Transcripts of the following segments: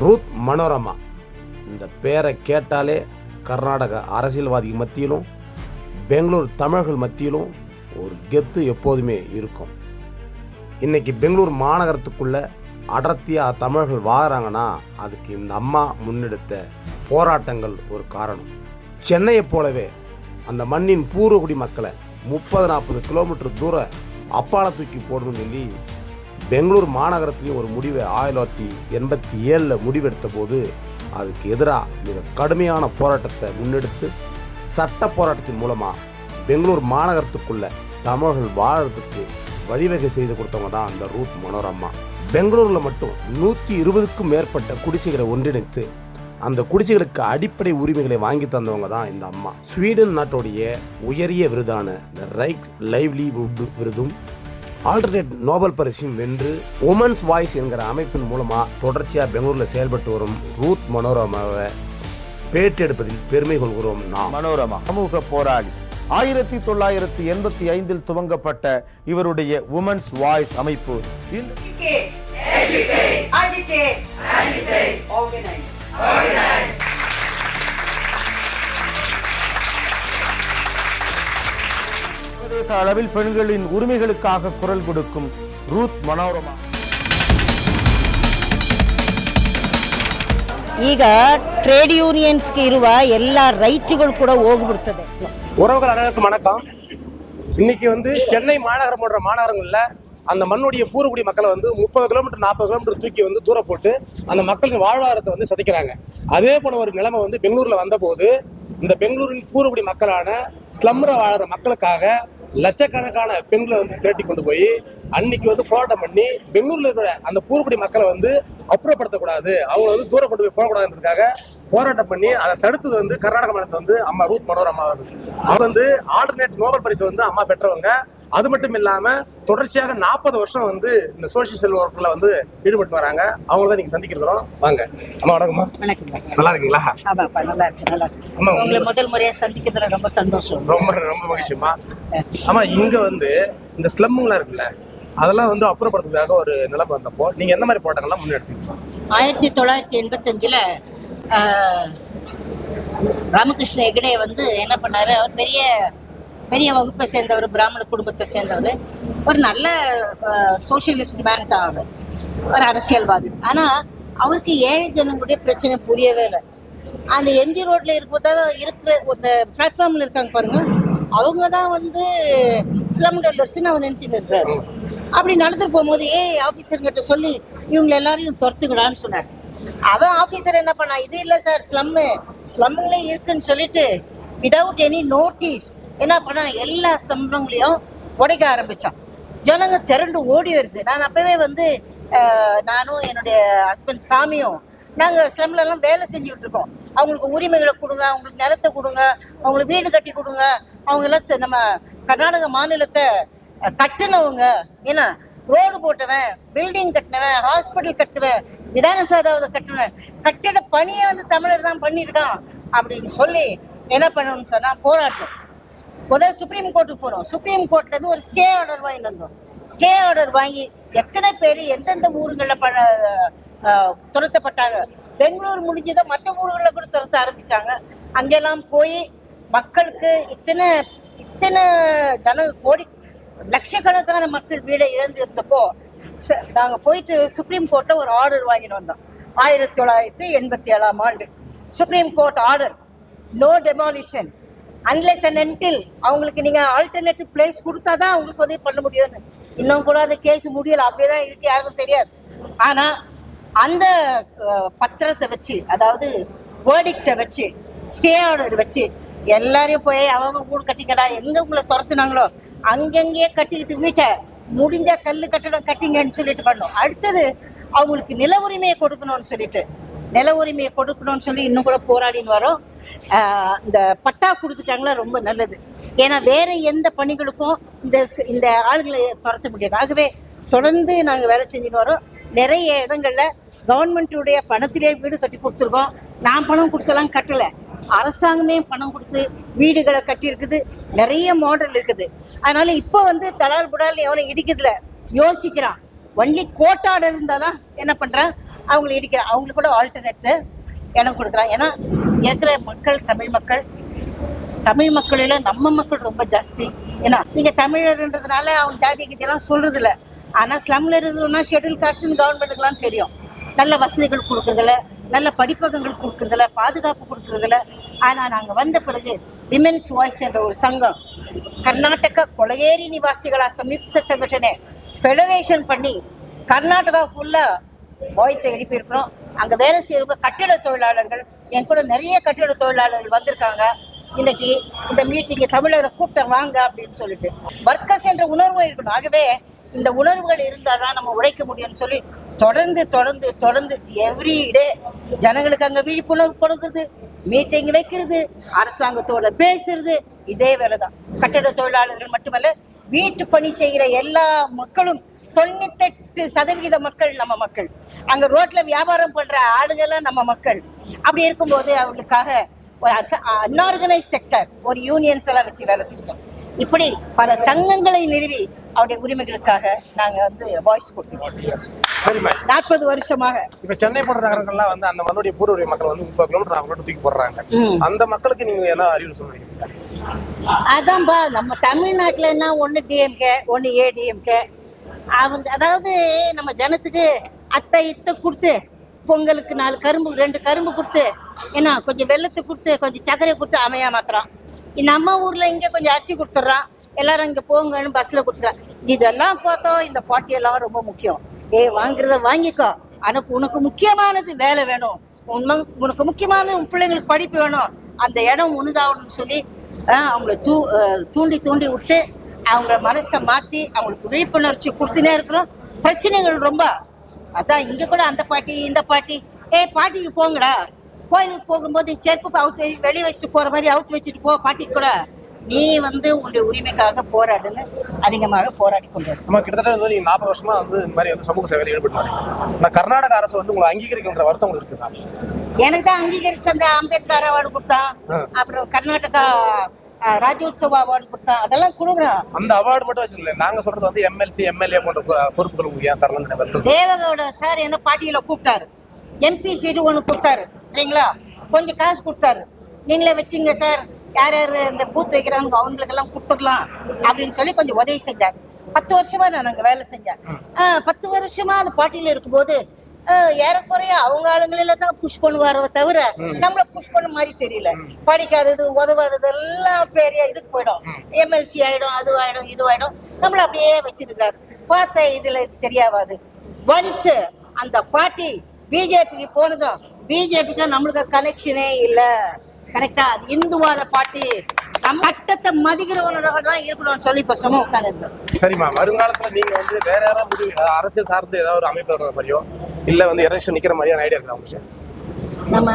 Ruth Manorama. இந்த பேரை கேட்டாலே கர்நாடக அரசியல்வாதி மத்தியிலும் பெங்களூர் தமிழர்கள் மத்தியிலும் ஒரு கெத்து எப்போதுமே இருக்கும். இன்றைக்கி பெங்களூர் மாநகரத்துக்குள்ள அடர்த்தியாக தமிழர்கள் வாழறாங்கன்னா அதுக்கு இந்த அம்மா முன்னெடுத்த போராட்டங்கள் ஒரு காரணம். சென்னையை போலவே அந்த மண்ணின் பூர்வகுடி மக்களை முப்பது நாற்பது கிலோமீட்டர் தூரம் அப்பால தூக்கி போடணும்னு சொல்லி பெங்களூர் மாநகரத்துலேயும் ஒரு முடிவை ஆயிரத்தி தொள்ளாயிரத்தி எண்பத்தி ஏழில் முடிவெடுத்த போது அதுக்கு எதிராக மிக கடுமையான போராட்டத்தை முன்னெடுத்து சட்ட போராட்டத்தின் மூலமாக பெங்களூர் மாநகரத்துக்குள்ள தமிழர்கள் வாழறதுக்கு வழிவகை செய்து கொடுத்தவங்க தான் அந்த ரூத் மனோரம்மா பெங்களூரில் மட்டும் நூற்றி இருபதுக்கும் மேற்பட்ட குடிசைகளை ஒன்றிணைத்து அந்த குடிசைகளுக்கு அடிப்படை உரிமைகளை வாங்கி தந்தவங்க தான் இந்த அம்மா. ஸ்வீடன் நாட்டுடைய உயரிய விருதான இந்த ரைட் லைவ்லிவுட் விருதும் ஆல்டர்னேட் நோபல் பரிசையும் வென்று உமன்ஸ் வாய்ஸ் என்கிற அமைப்பின் மூலமாக தொடர்ச்சியாக பெங்களூரில் செயல்பட்டு வரும் ரூத் மனோரமாவை பேட்டி எடுப்பதில் பெருமை கொள்கிறோம் நாம் மனோரமா சமூக போராளி ஆயிரத்தி தொள்ளாயிரத்தி எண்பத்தி ஐந்தில் துவங்கப்பட்ட இவருடைய உமன்ஸ் வாய்ஸ் அமைப்பு இன்று Educate. Agitate. Agitate. Organize. சர்வதேச அளவில் பெண்களின் உரிமைகளுக்காக குரல் கொடுக்கும் ரூத் மனோரமா ಈಗ ಟ್ರೇಡ್ ಯೂನಿಯನ್ಸ್ಗೆ ಇರುವ ಎಲ್ಲ ರೈಟ್ಗಳು ಕೂಡ ಹೋಗ್ಬಿಡ್ತದೆ உறவுகள் அனைவருக்கும் வணக்கம் இன்னைக்கு வந்து சென்னை மாநகரம் போன்ற மாநகரங்களில் அந்த மண்ணுடைய பூர்வகுடி மக்களை வந்து முப்பது கிலோமீட்டர் நாற்பது கிலோமீட்டர் தூக்கி வந்து தூரம் போட்டு அந்த மக்களின் வாழ்வாதாரத்தை வந்து சதிக்கிறாங்க அதே போல ஒரு நிலைமை வந்து பெங்களூர்ல வந்தபோது இந்த பெங்களூரின் பூர்வகுடி மக்களான ஸ்லம்ல வாழற மக்களுக்காக லட்சக்கணக்கான பெண்களை வந்து திரட்டி கொண்டு போய் அன்னைக்கு வந்து போராட்டம் பண்ணி பெங்களூர்ல இருக்கிற அந்த பூர்வகுடி மக்களை வந்து அப்புறப்படுத்தக்கூடாது. அவங்க வந்து தூரம் கொண்டு போய் போகக்கூடாதுன்றதுக்காக போராட்டம் பண்ணி அதை தடுத்தது வந்து கர்நாடக மாநிலத்தை வந்து அம்மா ரூத் மனோரமா அவர்கள். அவர் வந்து ஆல்டர்னேட் நோபல் பரிசு வந்து அம்மா பெற்றவங்க. அது மட்டும் இல்லாம தொடர்ச்சியாக நாற்பது வருஷம் வந்து இந்த சோசியல் செல் ஒர்க்ல வந்து ஈடுபட்டு வராங்க. அவங்கள தான் நீங்க சந்திக்கிறோம் வாங்க. அம்மா வணக்கம்மா. வணக்கம். நல்லா இருக்கீங்களா? ஆமாப்பா நல்லா இருக்கு நல்லா இருக்கு உங்களை முதல் முறையா சந்திக்கிறதுல ரொம்ப சந்தோஷம். ரொம்ப ரொம்ப மகிழ்ச்சிமா ஆமா இங்க வந்து இந்த ஸ்லம்முங்களாம் இருக்குல்ல அதெல்லாம் வந்து அப்புறப்படுத்துறதுக்காக ஒரு நிலைமை வந்தப்போ நீங்க எந்த மாதிரி போராட்டங்கள்லாம் முன்னெடுத்தீங்க? ஆயிரத்தி தொள்ளாயிரத்தி எண்பத்தஞ்சுல ராமகிருஷ்ண ஹெகடே வந்து என்ன பண்ணாரு? அவர் பெரிய பெரிய வகுப்பை சேர்ந்தவர் பிராமண குடும்பத்தை சேர்ந்தவர். ஒரு நல்ல சோசியலிஸ்ட் மேன் தான் அவர். ஒரு அரசியல்வாதி. ஆனால் அவருக்கு ஏழை ஜனங்களுடைய பிரச்சனை புரியவே இல்லை. அந்த எம்ஜி ரோட்ல இருக்கும்போது இருக்கிற இந்த பிளாட்ஃபார்ம்ல இருக்காங்க பாருங்க. அவங்க தான் வந்து ஸ்லம் டெல்லர்ஸ்னு அவன் நினைச்சுட்டு இருக்கிறாரு அப்படி நடந்துட்டு போகும்போது ஏ ஆஃபீஸர்கிட்ட சொல்லி இவங்க எல்லாரையும் துரத்துக்கடான்னு சொன்னார். அவன் ஆஃபீஸர் என்ன பண்ணா இது இல்லை சார் ஸ்லம்மு ஸ்லம்முங்களே இருக்குன்னு சொல்லிட்டு விதவுட் எனி நோட்டீஸ் என்ன பண்ண எல்லா சம்பளங்களையும் உடைக்க ஆரம்பித்தான் ஜனங்க திரண்டு ஓடி வருது. நான் அப்போவே வந்து நானும் என்னுடைய ஹஸ்பண்ட் சாமியும் நாங்கள் ஸ்லம்லலாம் வேலை செஞ்சுக்கிட்டு இருக்கோம். அவங்களுக்கு உரிமைகளை கொடுங்க அவங்களுக்கு நிலத்தை கொடுங்க அவங்களுக்கு வீடு கட்டி கொடுங்க. அவங்க எல்லாம் நம்ம கர்நாடக மாநிலத்தை கட்டினவங்க. ஏன்னா ரோடு போட்டவன் பில்டிங் கட்டினவன் ஹாஸ்பிட்டல் கட்டுவேன் விதான சாதாவது கட்டுவேன் கட்டிட பணியை வந்து தமிழர் தான் பண்ணியிருக்கான் அப்படின்னு சொல்லி என்ன பண்ணணும்னு சொன்னால் போராட்டம். முதல் சுப்ரீம் கோர்ட்டுக்கு போறோம். சுப்ரீம் கோர்ட்ல இருந்து ஒரு ஸ்டே ஆர்டர் வாங்கிட்டு வந்தோம். ஸ்டே ஆர்டர் வாங்கி எத்தனை பேர் எந்தெந்த ஊர்களில் ப துரத்தப்பட்டாங்க. பெங்களூர் முடிஞ்சதோ மற்ற ஊர்களில் கூட துரத்த ஆரம்பித்தாங்க அங்கெல்லாம் போய் மக்களுக்கு இத்தனை இத்தனை ஜன கோடி லட்சக்கணக்கான மக்கள் வீடை இழந்து இருந்தப்போ ச- போயிட்டு சுப்ரீம் கோர்ட்டில் ஒரு ஆர்டர் வாங்கிட்டு வந்தோம். ஆயிரத்தி தொள்ளாயிரத்தி எண்பத்தி ஏழாம் ஆண்டு. Supreme court order no demolition unless and until அவங்களுக்கு நீங்கள் ஆல்டர்னேட்டிவ் பிளேஸ் கொடுத்தாதான் அவங்களுக்கு உதவி பண்ண முடியும்னு. இன்னும் கூட அந்த கேஸ் முடியலை. அப்படியே தான் இருக்கு. யாருக்கும் தெரியாது. ஆனா அந்த பத்திரத்தை வச்சு அதாவது வேர்டிக்டை வச்சு ஸ்டே ஆர்டர் வச்சு எல்லாரையும் போய் அவங்க வீடு கட்டிக்கடா எங்கே உங்களை துரத்துனாங்களோ அங்கங்கேயே கட்டிக்கிட்டு வீட்டை முடிஞ்ச கல் கட்டடம் கட்டிங்கன்னு சொல்லிட்டு பண்ணோம் அடுத்தது அவங்களுக்கு நில உரிமையை கொடுக்கணும்னு சொல்லிட்டு நில உரிமையை கொடுக்கணும்னு சொல்லி இன்னும் கூட போராடின்னு வரோம். இந்த பட்டா கொடுத்துட்டாங்களா ரொம்ப நல்லது. ஏன்னா வேற எந்த பணிகளுக்கும் இந்த இந்த ஆளுகளை துரத்த முடியாது. ஆகவே தொடர்ந்து நாங்கள் வேலை செஞ்சுட்டு வரோம். நிறைய இடங்கள்ல கவர்மெண்ட்டுடைய பணத்திலே வீடு கட்டி கொடுத்துருக்கோம். நான் பணம் கொடுத்தலாம் கட்டலை. அரசாங்கமே பணம் கொடுத்து வீடுகளை கட்டியிருக்குது. நிறைய மாடல் இருக்குது. அதனால இப்போ வந்து தலால் புடால் எவனை இடிக்கிறதுல யோசிக்கிறான். ஒன்லி இருந்தால் தான் என்ன பண்ணுறான் அவங்களை இடிக்கிறான். அவங்களுக்கு கூட ஆல்டர்னேட்டு இடம் கொடுக்குறான் ஏன்னா இருக்கிற மக்கள் தமிழ் மக்கள் தமிழ் மக்களில் நம்ம மக்கள் ரொம்ப ஜாஸ்தி. ஏன்னா நீங்கள் தமிழர்ன்றதுனால அவங்க ஜாதி கீதியெல்லாம் சொல்கிறது இல்லை ஆனால் ஸ்லம்ல இருக்கிறோம்னா ஷெட்யூல் காஸ்ட்னு கவர்மெண்ட்டுக்கெலாம் தெரியும். நல்ல வசதிகள் கொடுக்குறதுல நல்ல படிப்பகங்கள் கொடுக்குறதில்ல பாதுகாப்பு கொடுக்குறதுல ஆனால் நாங்கள் வந்த பிறகு விமென்ஸ் வாய்ஸ் என்ற ஒரு சங்கம் கர்நாடக கொலையேரி நிவாசிகளா சம்யுக்த சங்கடனை ஃபெடரேஷன் பண்ணி கர்நாடகா ஃபுல்லாக வாய்ஸை எழுப்பியிருக்கிறோம். அங்க வேலை செய்யறவங்க கட்டிட தொழிலாளர்கள் என் கூட நிறைய கட்டிட தொழிலாளர்கள் வந்திருக்காங்க. இன்னைக்கு இந்த மீட்டிங்கு தமிழரை கூப்பிட்ட வாங்க அப்படின்னு சொல்லிட்டு. வர்க்கஸ் என்ற உணர்வு இருக்கணும். ஆகவே இந்த உணர்வுகள் இருந்தால் தான் நம்ம உழைக்க முடியும்னு சொல்லி தொடர்ந்து தொடர்ந்து தொடர்ந்து எவ்ரி டே ஜனங்களுக்கு அங்க விழிப்புணர்வு கொடுக்குறது மீட்டிங் வைக்கிறது அரசாங்கத்தோட பேசுறது இதே வேலை தான் கட்டிட தொழிலாளர்கள் மட்டுமல்ல வீட்டு பணி செய்கிற எல்லா மக்களும் தொண்ணூத்தெட்டு சதவிகித மக்கள் நம்ம மக்கள். அங்க ரோட்ல வியாபாரம் பண்ற ஆளுங்க எல்லாம் நம்ம மக்கள். அப்படி இருக்கும்போது அவங்களுக்காக ஒரு அன்ஆர்கனைஸ் செக்டர் ஒரு யூனியன்ஸ் எல்லாம் வச்சு வேலை செஞ்சோம் இப்படி பல சங்கங்களை நிறுவி அவருடைய உரிமைகளுக்காக நாங்க வந்து வாய்ஸ் கொடுத்துருக்கோம் நாற்பது வருஷமாக. இப்ப சென்னை போன்ற நகரங்கள்லாம் வந்து அந்த மண்ணுடைய பூர்வீக மக்கள் வந்து முப்பது கிலோமீட்டர் அவங்க தூக்கி போடுறாங்க. அந்த மக்களுக்கு நீங்க என்ன அறிவு சொல்றீங்க அதான்பா நம்ம தமிழ்நாட்டுல என்ன ஒன்று டிஎம்கே ஒன்று ஏடிஎம்கே அவங்க அதாவது நம்ம ஜனத்துக்கு அத்தை இத்தை கொடுத்து பொங்கலுக்கு நாலு கரும்பு ரெண்டு கரும்பு கொடுத்து ஏன்னா கொஞ்சம் வெள்ளத்தை கொடுத்து கொஞ்சம் சர்க்கரை கொடுத்து அமையா மாத்திரம் நம்ம ஊரில் இங்கே கொஞ்சம் அரிசி கொடுத்துட்றான். எல்லாரும் இங்கே போங்கன்னு பஸ்ஸில் கொடுத்துறான் இதெல்லாம் பார்த்தோம் இந்த பாட்டியெல்லாம் ரொம்ப முக்கியம். ஏய் வாங்குறத வாங்கிக்கோ. எனக்கு உனக்கு முக்கியமானது வேலை வேணும். உண்மை உனக்கு முக்கியமானது உன் பிள்ளைங்களுக்கு படிப்பு வேணும். அந்த இடம் உணுதாகணும்னு சொல்லி அவங்கள தூ தூண்டி தூண்டி விட்டு அவங்கள மனசை மாத்தி அவங்களுக்கு விழிப்புணர்ச்சி கொடுத்துனே இருக்கிறோம். பிரச்சனைகள் ரொம்ப. அதான் இங்க கூட அந்த பாட்டி இந்த பாட்டி. ஏய் பாட்டிக்கு போங்கடா. கோயிலுக்கு போகும்போது செருப்பு அவுத்து வெளியே வச்சுட்டு போற மாதிரி அவுத்து வச்சுட்டு போ பாட்டிக்கு கூட. நீ வந்து உன்னுடைய உரிமைக்காக போராடுன்னு அதிகமாக போராடி கொண்டு நம்ம கிட்டத்தட்ட வந்து நீங்க நாற்பது வருஷமா வந்து இந்த மாதிரி வந்து சமூக சேவையில் ஈடுபட்டு நான் கர்நாடக அரசு வந்து உங்களை அங்கீகரிக்கின்ற வருத்தம் உங்களுக்கு இருக்குதா? எனக்கு தான் அங்கீகரிச்ச அந்த அம்பேத்கர் அவார்டு கொடுத்தான். அப்புறம் கர்நாடகா ராஜ்யோத்சவ அவார்டு கொடுத்தான் அதெல்லாம் கொடுக்குறான். அந்த அவார்டு மட்டும் வச்சுக்கல நாங்க சொல்றது வந்து எம்எல்சி எம்எல்ஏ போன்ற பொறுப்புகள் ஏன் தரலன்னு தேவகவுட சார் என்ன பாட்டியில கூப்பிட்டாரு. எம்பி சீட்டு ஒன்று கொடுத்தாரு சரிங்களா? கொஞ்சம் காசு கொடுத்தாரு. நீங்களே வச்சுங்க சார் யார் யார் இந்த பூத் வைக்கிறாங்க அவங்களுக்கெல்லாம் கொடுத்துடலாம் அப்படின்னு சொல்லி கொஞ்சம் உதவி செஞ்சார். பத்து வருஷமா நான் அங்கே வேலை செஞ்சேன். பத்து வருஷமா அந்த பாட்டியில இருக்கும்போது ஏறக்குறைய அவங்க ஆளுங்களில தான் புஷ் பண்ணுவாரோ தவிர நம்மள புஷ் பண்ண மாதிரி தெரியல. படிக்காதது உதவாதது எல்லாம் பெரிய இதுக்கு போயிடும். எம்எல்சி ஆயிடும் அது ஆயிடும் இது ஆயிடும். நம்மள அப்படியே வச்சிருக்காரு பார்த்தா இதுல இது சரியாவாது. ஒன்ஸ் அந்த பார்ட்டி பிஜேபிக்கு போனதும் பிஜேபிக்கு நம்மளுக்கு கனெக்ஷனே இல்ல. கரெக்டா அது இந்துவாத பார்ட்டி நம்ம சட்டத்தை மதிக்கிறவனோட தான் இருக்கணும்னு சொல்லி இப்ப சும்மா உட்காந்துருந்தோம் சரிம்மா வருங்காலத்துல நீங்க வந்து வேற யாராவது அரசியல் சார்ந்து ஏதாவது ஒரு அமைப்பு மாதிரியோ இல்ல வந்து எலெக்ஷன் நிக்கிற மாதிரியான ஐடியா இருக்கா உங்களுக்கு? நம்ம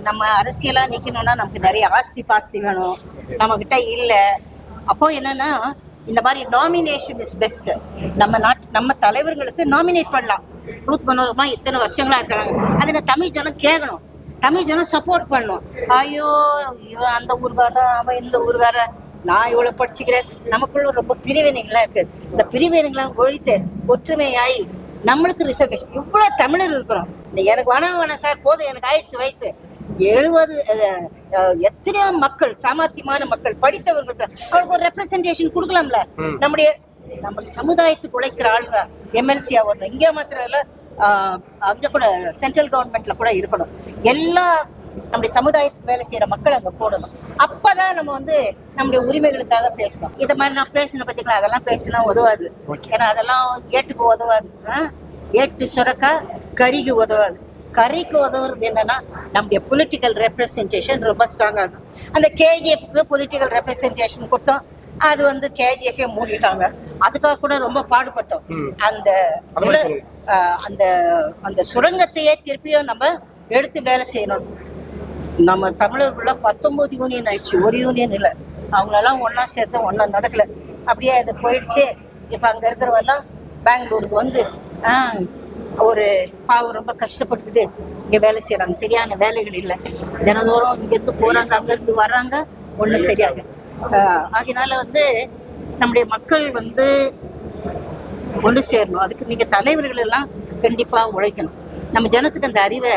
நம்ம அரசியலா நிக்கணும்னா நமக்கு நிறைய ஆஸ்தி பாஸ்தி வேணும். நம்ம கிட்ட இல்ல. அப்போ என்னன்னா இந்த மாதிரி நாமினேஷன் இஸ் பெஸ்ட் நம்ம நாட் நம்ம தலைவர்களுக்கு நாமினேட் பண்ணலாம். ரூத் மனோரமா இத்தனை வருஷங்களா இருக்கிறாங்க. அதில் தமிழ் ஜனம் கேட்கணும் தமிழ் ஜனம் சப்போர்ட் பண்ணும் ஐயோ இவன் அந்த ஊர்காரன் அவன் இந்த ஊர்காரன். நான் இவ்வளவு படிச்சுக்கிறேன். நமக்குள்ள ரொம்ப பிரிவினைகளாக இருக்கு. இந்த பிரிவினைகளை ஒழித்து ஒற்றுமையாயி நம்மளுக்கு ரிசர்வேஷன் இவ்வளவு தமிழர் இருக்கிறோம். இந்த எனக்கு வேணாம் வேணாம் சார் போதும் எனக்கு ஆயிடுச்சு வயசு. எழுபது எத்தனையோ மக்கள் சாமர்த்தியமான மக்கள் படித்தவர்கள். அவங்களுக்கு ஒரு ரெப்ரசன்டேஷன் கொடுக்கலாம்ல. நம்முடைய நம்ம சமுதாயத்துக்கு உழைக்கிற ஆளுங்க எம்எல்சியா வரணும் இங்கே மாத்திரம் இல்ல அங்க கூட சென்ட்ரல் கவர்மெண்ட்ல கூட இருக்கணும். எல்லா நம்முடைய சமுதாயத்துக்கு வேலை செய்யற மக்கள் அங்க போடணும் அப்பதான் நம்ம வந்து நம்முடைய உரிமைகளுக்காக பேசணும். இத மாதிரி நான் பேசின பத்திங்களா அதெல்லாம் பேசினா உதவாது. ஏன்னா அதெல்லாம் ஏட்டுக்கு உதவாது? ஏட்டு சுரக்கா கறிக்கு உதவாது. கறிக்கு உதவுறது என்னன்னா நம்முடைய பொலிட்டிக்கல் ரெப்ரசன்டேஷன் ரொம்ப ஸ்ட்ராங்கா இருக்கும் அந்த கேஜிஎஃப்க்கு பொலிட்டிக்கல் ரெப்ரசன்டேஷன் கொடுத்தோம். அது வந்து கேஜிஎஃப்ஏ மூடிட்டாங்க. அதுக்காக கூட ரொம்ப பாடுபட்டோம். அந்த அந்த அந்த சுரங்கத்தையே திருப்பியும் நம்ம எடுத்து வேலை செய்யணும். நம்ம தமிழர்களுள்ள பத்தொன்பது யூனியன் ஆயிடுச்சு. ஒரு யூனியன் இல்லை. அவங்களெல்லாம் ஒன்றா சேர்த்து ஒன்றா நடக்கல. அப்படியே அது போயிடுச்சு. இப்போ அங்க இருக்கிறவெல்லாம் பெங்களூருக்கு வந்து ஒரு பாவம் ரொம்ப கஷ்டப்பட்டுக்கிட்டு இங்கே வேலை செய்யறாங்க சரியான வேலைகள் இல்லை. தினந்தோறும் இங்கேருந்து போகிறாங்க அங்கேருந்து வர்றாங்க. ஒண்ணும் சரியாக ஆகினால வந்து நம்முடைய மக்கள் வந்து ஒன்று சேரணும். அதுக்கு நீங்கள் தலைவர்கள் எல்லாம் கண்டிப்பாக உழைக்கணும். நம்ம ஜனத்துக்கு அந்த அறிவை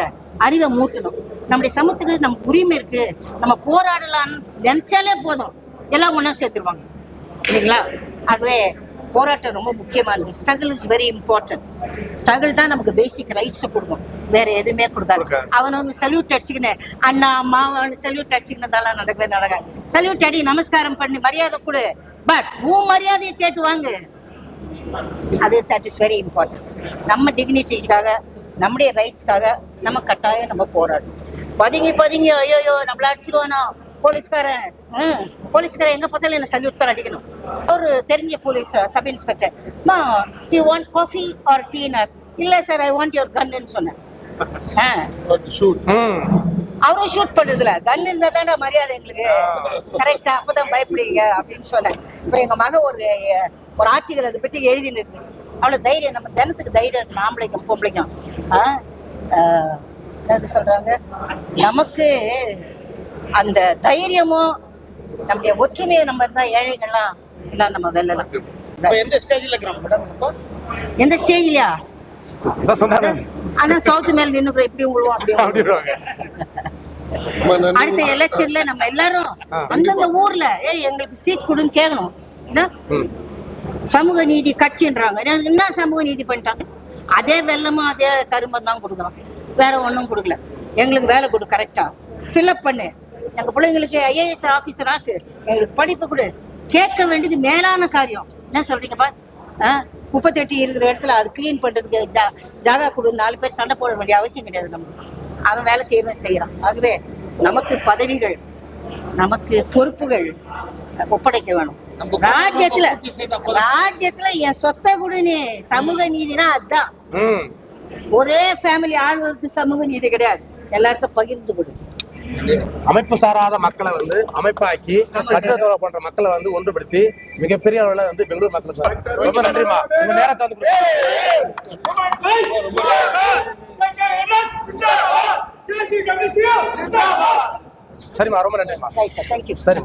அறிவை மூட்டணும். நம்முடைய சமத்துக்கு நமக்கு உரிமை இருக்கு. நம்ம போராடலாம்னு நினைச்சாலே போதும். எல்லாம் ஒண்ணா சேர்த்துருவாங்க. இல்லைங்களா ஆகவே போராட்டம் ரொம்ப முக்கியமானது. Struggle is very important struggle தான் நமக்கு பேசிக் ரைட்ஸை கொடுக்கும். வேற எதுவுமே கொடுக்காது. அவன் வந்து சல்யூட் அடிச்சுக்கின்னு அண்ணா அம்மா சல்யூட் அடிச்சுக்கினதால நடக்கவே நடக்காது. சல்யூட் அடி நமஸ்காரம் பண்ணி மரியாதை கொடு. பட் உன் மரியாதையை கேட்டு வாங்கு. அது தட் இஸ் வெரி இம்பார்ட்டன்ட் நம்ம டிக்னிட்டிக்காக நம்முடைய ரைட்ஸ்க்காக நம்ம கட்டாயம் நம்ம போராடணும் பதுங்கி பதுங்கி ஐயோ நம்மள அடிச்சிருவானா? போலீஸ்காரன். ம், போலீஸ்காரன் எங்க பார்த்தாலும் என்ன சல்யூட் தான் அடிக்கணும். ஒரு தெரிஞ்ச police sub inspector. Ma you want coffee or dinner இல்ல சார் ஐ வாண்ட் யுவர் கன்னு சொன்னேன். அவரும் ஷூட் பண்றதுல கன் இருந்தா தானே மரியாதை எங்களுக்கு. கரெக்டா அப்பதான் பயப்படுவீங்க அப்படின்னு சொன்னேன். இப்ப எங்க மக ஒரு ஒரு ஆர்டிகல் அதை பற்றி எழுதினு இருக்கு. அவ்வளவு தைரியம் நம்ம ஜனத்துக்கு தைரியம் இருக்கு ஆம்பளைக்கும் பொம்பளைக்கும். என்னது சொல்றாங்க? நமக்கு அந்த தைரியமும் நம்முடைய ஒற்றுமையை நம்ம இருந்தா ஏழைகள்லாம் எல்லாம் நம்ம வெல்லலாம். எந்த ஸ்டேஜ்ல இருக்கிறோம் எந்த ஸ்டேஜ்லயா ஆனா சவுத்து மேல நின்னுக்குறோம் இப்படியும் விழுவோம் அப்படியும் அப்படி விழுவோம். விடுவாங்க அடுத்த எலெக்ஷன்ல நம்ம எல்லாரும் அந்தந்த ஊர்ல ஏய் எங்களுக்கு சீட் கொடுன்னு கேட்கணும் என்ன. சமூக நீதி கட்சின்றாங்க. என்ன- சமூக நீதி பண்ணிட்டாங்க? அதே வெள்ளமும் அதே கரும்பம் தான் கொடுக்குறோம் வேற ஒன்றும் கொடுக்கல. எங்களுக்கு வேலை கொடு கரெக்டா ஃபில்அப் பண்ணு. எங்க பிள்ளைங்களுக்கு ஐஏஎஸ் ஆபீசர் ஆக்கு. எங்களுக்கு படிப்பு கொடு. கேட்க வேண்டியது மேலான காரியம். என்ன சொல்றீங்கப்பா ஆ, குப்பை இருக்கிற இடத்துல அது க்ளீன் பண்றதுக்கு ஜா- ஜாகா கொடு நாலு பேர் சண்டை போட வேண்டிய அவசியம் கிடையாது நமக்கு. அவன் வேலை செய்யறவன் செய்யறான். ஆகவே நமக்கு பதவிகள் நமக்கு பொறுப்புகள் ஒப்படைக்க வேணும். ராஜ்யத்துல. ராஜ்யத்துல என் சொத்தை குடுனே சமூக நீதினா அதுதான் ம். ஒரே ஃபேமிலி ஆளுநருக்கு சமூக நீதி கிடையாது. எல்லாருக்கும் பகிர்ந்து கொடு. அமைப்பு சாராத மக்களை வந்து அமைப்பாக்கி கட்டத்தோட போன்ற மக்களை வந்து ஒன்றுபடுத்தி மிகப்பெரிய அளவுல வந்து பெங்களூர் மக்களை சார். ரொம்ப நன்றிமா உங்க நேரத்தை வந்து. சரிம்மா ரொம்ப நன்றிமா ரைட் தேங்க்யூ சரிம்மா.